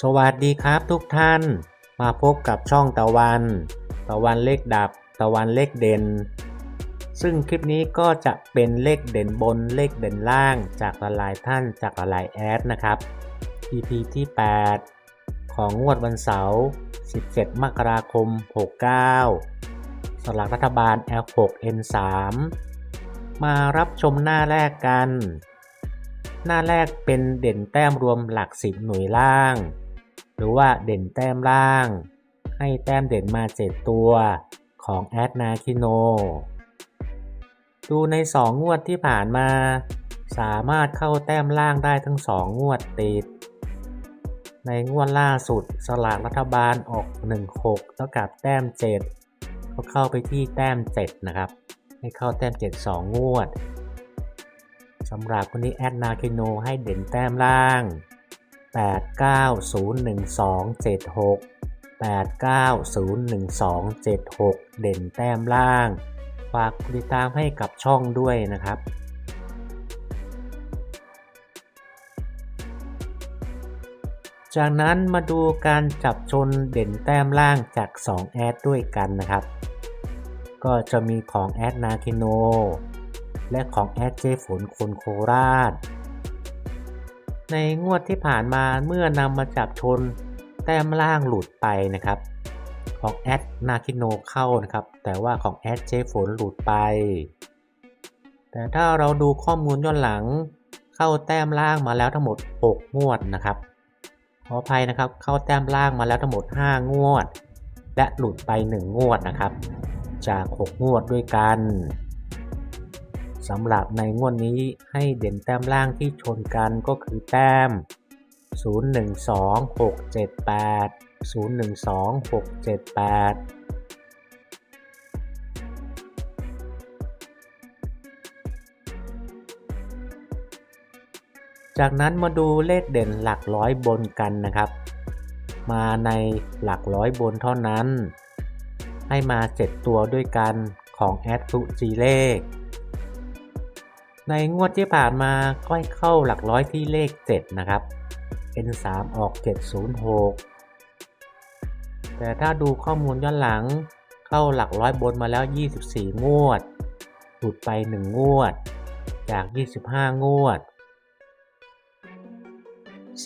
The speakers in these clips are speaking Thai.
สวัสดีครับทุกท่าน มาพบกับช่องตะวัน ตะวันเลขดับ ตะวันเลขเด่น ซึ่งคลิปนี้ก็จะเป็นเลขเด่นบนเลขเด่นล่างจากหลายท่านจากหลายแอดนะครับ EP ที่ 8 ของงวดวันเสาร์ 17 มกราคม 69 สลากรัฐบาล L6 N3 มารับชมหน้าแรกกัน หน้าแรกเป็นเด่นแต้มรวมหลักสิบหน่วยล่าง หรือว่าเด่นแต้มล่าง ให้แต้มเด่นมา 7 ตัวของแอดนาคิโน ดูใน 2 งวดที่ผ่านมา สามารถเข้าแต้มล่างได้ทั้ง 2 งวดติด ในงวดล่าสุดสลากรัฐบาลออก 16เท่ากับแต้ม 7 ก็เข้าไปที่แต้ม 7 นะครับ ให้เข้าแต้ม 7 2 งวดสำหรับคนนี้แอดนาคิโนให้เด่นแต้มล่าง 890126 890126 เด่นแต้มล่าง ฝากติดตามให้กับช่องด้วยนะครับจากนั้นมาดูการจับชนเด่นแต้มล่างจาก 2 แอดด้วยกันนะครับ ก็จะมีของแอดนาคิโน และของแอดเจฝนคนโคราช ในงวดที่ผ่านมาเมื่อนำมาจับชน แต้มล่างหลุดไปนะครับ ของแอดนาคิโนเข้านะครับ แต่ว่าของแอดเจฝนหลุดไป แต่ถ้าเราดูข้อมูลย้อนหลัง เข้าแต้มล่างมาแล้วทั้งหมด 6 งวดนะครับขออภัยนะครับ เข้าแต้มล่างมาแล้วทั้งหมด 5 งวด และหลุดไป 1 งวดนะครับ จาก 6 งวดด้วยกัน สำหรับในงวดนี้ให้เด่นแต้มล่างที่ชนกันก็คือแต้ม 012678 012678จากนั้นมาดูเลขเด่นหลักร้อยบนกันนะครับ มาในหลักร้อยบนเท่านั้น ให้มา7ตัวด้วยกันของแอดฟุจีเลข ในงวดที่ผ่านมาก็ให้เข้าหลักร้อยที่เลข 7 นะครับ N3 ออก 706 แต่ถ้าดูข้อมูลย้อนหลังเข้าหลักร้อยบนมาแล้ว 24 งวดหลุดไป 1 งวด จาก 25 งวด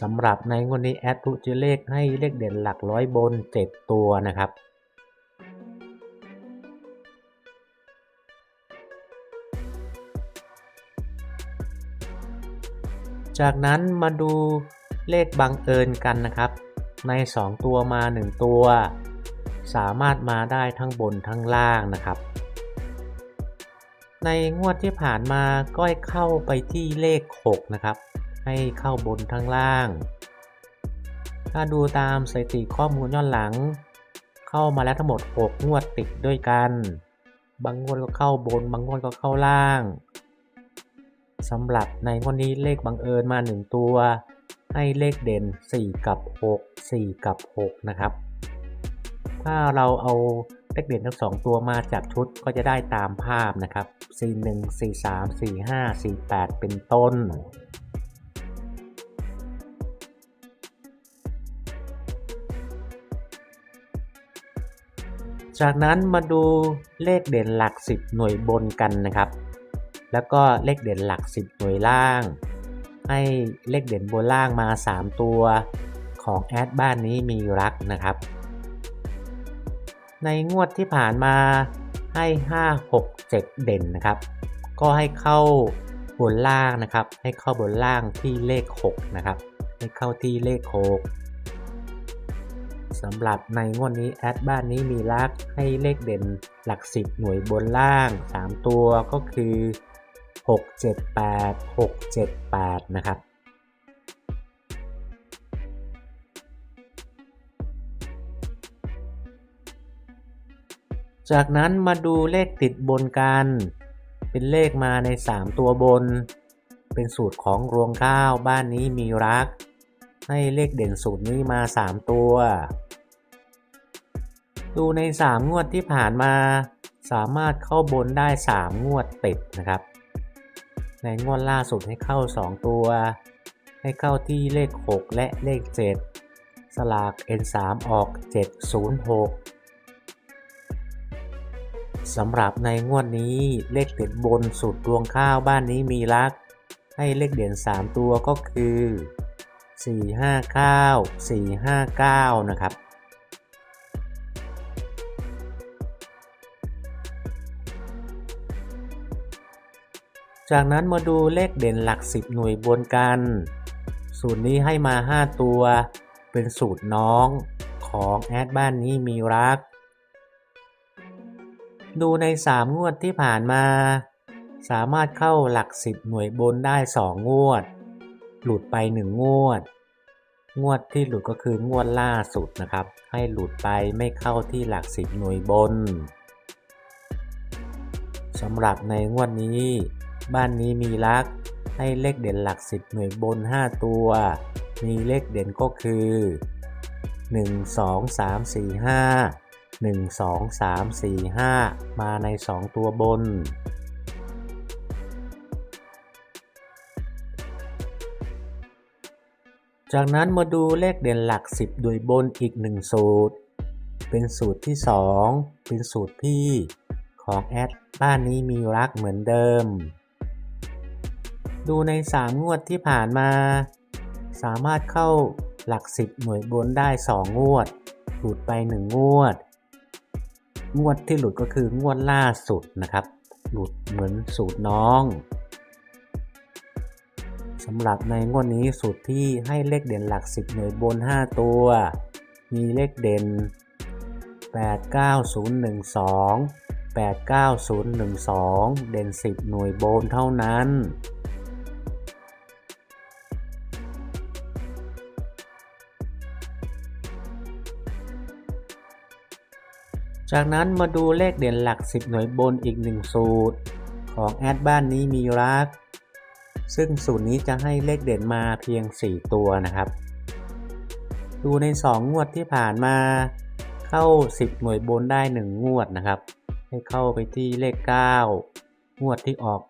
สำหรับในงวดนี้แอดทุจะเลขให้เลขเด่นหลักร้อยบน 7 ตัวนะครับ จากนั้นมาดูเลขบังเอิญกันนะครับ ใน 2 ตัวมา 1 ตัว สามารถมาได้ทั้งบนทั้งล่างนะครับ ในงวดที่ผ่านมาก็ให้เข้าไปที่เลข 6 นะครับ ให้เข้าบนทั้งล่าง ถ้าดูตามสถิติข้อมูลย้อนหลัง เข้ามาแล้วทั้งหมด 6 งวดติดด้วยกัน บางงวดก็เข้าบน บางงวดก็เข้าล่าง สำหรับในวดนี้เลขบังเอิญมา 1 ตัว ให้เลขเด่น 4 กับ 6 4 กับ 6 นะครับ ถ้าเราเอาเลขเด่นทั้ง 2 ตัวมาจับชุดก็จะได้ตามภาพนะครับ 41 43 45 48 เป็นต้นจากนั้นมาดูเลขเด่นหลัก 10 หน่วยบนกันนะครับ แล้วก็เลขเด่นหลัก 10 หน่วยล่าง ให้เลขเด่นบนล่างมา 3 ตัวของแอดบ้านนี้มีรักนะครับ ในงวดที่ผ่านมาให้ 5 6 7 เด่นนะครับ ก็ให้เข้าบนล่างนะครับ ให้เข้าบนล่างที่เลข 6 นะครับ ให้เข้าที่เลข 6สำหรับในงวดนี้แอดบ้านนี้มีรักให้เลขเด่นหลัก 10 หน่วยบนล่าง 3 ตัวก็คือ 678 678 นะครับ จากนั้นมาดูเลขติดบนกัน เป็นเลขมาใน 3 ตัวบน เป็นสูตรของรวงข้าวบ้านนี้มีรัก ให้เลขเด่นสูตรนี้มา 3 ตัว ดูใน 3 งวดที่ผ่านมาสามารถเข้าบนได้ 3 งวดติดนะครับ ในงวดล่าสุดให้เข้า 2 ตัว ให้เข้าที่เลข 6 และเลข 7 สลาก N3 ออก 706สำหรับในงวดนี้เลขเด่นบนสุดดวงข้าวบ้านนี้มีรัก ให้เลขเด่น 3 ตัวก็คือ 459 459 นะครับ จากนั้นมาดูเลขเด่นหลัก 10 หน่วยบนกัน สูตรนี้ให้มา 5 ตัว เป็นสูตรน้องของแอดบ้านนี้มีรัก ดูใน 3 งวดที่ผ่านมา สามารถเข้าหลัก 10 หน่วยบนได้ 2 งวด หลุดไป 1 งวด งวดที่หลุดก็คืองวดล่าสุดนะครับ ให้หลุดไปไม่เข้าที่หลัก 10 หน่วยบนสำหรับในงวดนี้ บ้านนี้มีรัก ให้เลขเด่นหลัก10หน่วยบน 5 ตัว มีเลขเด่นก็คือ 1 2 3 4 5 1 2 3 4 5 มาใน 2 ตัวบน จากนั้นมาดูเลขเด่นหลัก 10 โดยบนอีก 1 สูตร เป็นสูตรที่ 2 เป็นสูตรพี่ของแอดบ้านนี้มีรักเหมือนเดิม ดูใน 3 งวดที่ผ่านมา สามารถเข้าหลัก 10 หน่วยบนได้ 2 งวด หลุดไป 1 งวด งวดที่หลุดก็คืองวดล่าสุดนะครับ หลุดเหมือนสูตรน้องสำหรับในงวดนี้สูตรที่ให้เลขเด่นหลัก 10 หน่วยบน 5 ตัว มีเลขเด่น 89012 89012 เด่น 10 หน่วยบนเท่านั้น จากนั้นมาดูเลขเด่นหลัก 10 หน่วยบนอีก 1 สูตร ของแอดบ้านนี้มีรัก ซึ่งสูตรนี้จะให้เลขเด่นมาเพียง 4 ตัวนะครับ ดูใน 2 งวดที่ผ่านมา เข้า 10 หน่วยบนได้ 1 งวดนะครับ ให้เข้าไปที่เลข 9 งวดที่ออก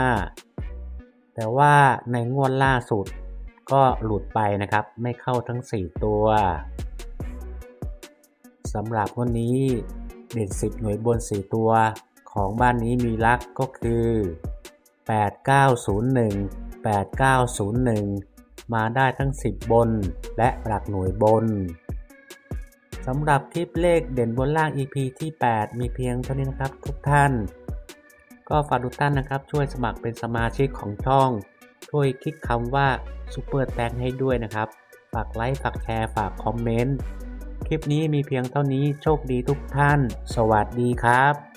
895 แต่ว่าในงวดล่าสุดก็หลุดไปนะครับ ไม่เข้าทั้ง 4 ตัว สำหรับวันนี้ เด่น 10 หน่วยบน 4 ตัว ของบ้านนี้มีลักก็คือ 8901 8901 มาได้ทั้ง 10 บน และหลักหน่วยบนสำหรับคลิปเลขเด่นบนล่าง EP ที่ 8 มีเพียงเท่านี้นะครับทุกท่าน ก็ฝากทุกท่านนะครับช่วยสมัครเป็นสมาชิกของช่อง ช่วยคลิกคำว่าซูเปอร์แตงให้ด้วยนะครับ ฝากไลค์ ฝากแชร์ ฝากคอมเมนต์ คลิปนี้มีเพียงเท่านี้โชคดีทุกท่าน สวัสดีครับ